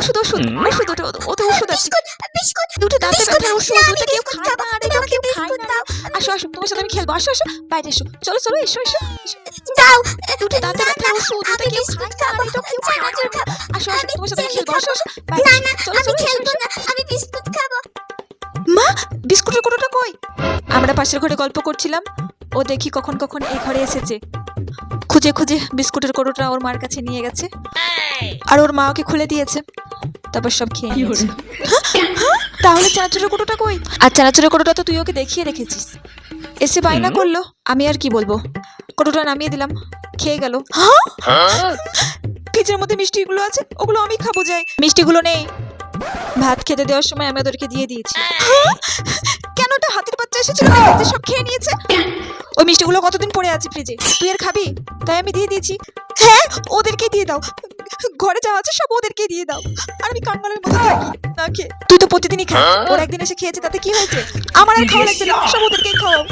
ওষুধ ওষুধ ওষুধ ওটা ওটা ওষুধ আছে। বিস্কুট বিস্কুট দুটো দাঁতে বিস্কুট, ব্যথার ওষুধ ওটা কেউ খায় খাব, না। আর আমাকে বিস্কুট না। দাও। আসো আসো তোমার সাথে আমি খেলব। আসো আসো বাইরে এসো। চলো চলো এসো এসো। দাও দুটো দাঁতে না, ব্যথার ওষুধ ওটা কেউ খায় না আর এটা কেউ খায় না। আসো আসো তোমার সাথে আমি খেলব। আসো আসো বাইরে না না আমি খেলব না আমি বিস্কুট খাব। মা বিস্কুটের কোটোটা কই? আমরা পাশের ঘরে গল্প করছিলাম। ও দেখি কখন কখন এই ঘরে এসেছে। খুঁজে খুঁজে বিস্কুটের কোটোটা ওর মার কাছে নিয়ে গেছে। আর ওর মা ওকে খুলে দিয়েছে। তারপর সব খেয়ে নিয়েছে। হ্যাঁ? তাহলে চানাচুরের কোটোটা কই? আর চানাচুরের কোটোটা তো তুই ওকে দেখিয়ে রেখেছিস। এসে বায়না করল আমি আর কি বলব? কোটোটা নামিয়ে দিলাম খেয়ে গেল। হ্যাঁ? ফ্রিজের মধ্যে মিষ্টিগুলো আছে ওগুলো আমি খাব যাই। মিষ্টিগুলো নেই। ভাত খেতে দেওয়ার সময় আমি ওদেরকে দিয়ে দিয়েছি। হ্যাঁ? কেন ওটা হাতির বাচ্চা এসেছিল? সব খেয়ে নিয়েছে। ওই মিষ্টিগুলো কতদিন পড়ে আছে ফ্রিজে? তুই আর খাবি? তাই আমি দিয়ে দিয়েছি। হ্যাঁ? ওদেরকে দিয়ে দাও। ঘরে যা আছে সব ওদেরকে দিয়ে দাও। আর আমি কাঙ্গালের মতো থাকি না খেয়ে তুই তো প্রতিদিনই খাস ওর একদিন এসে খেয়েছে তাতে কি হয়েছে? আমার আর খাওয়া লাগছে না। সব ওদেরকেই খাওয়াও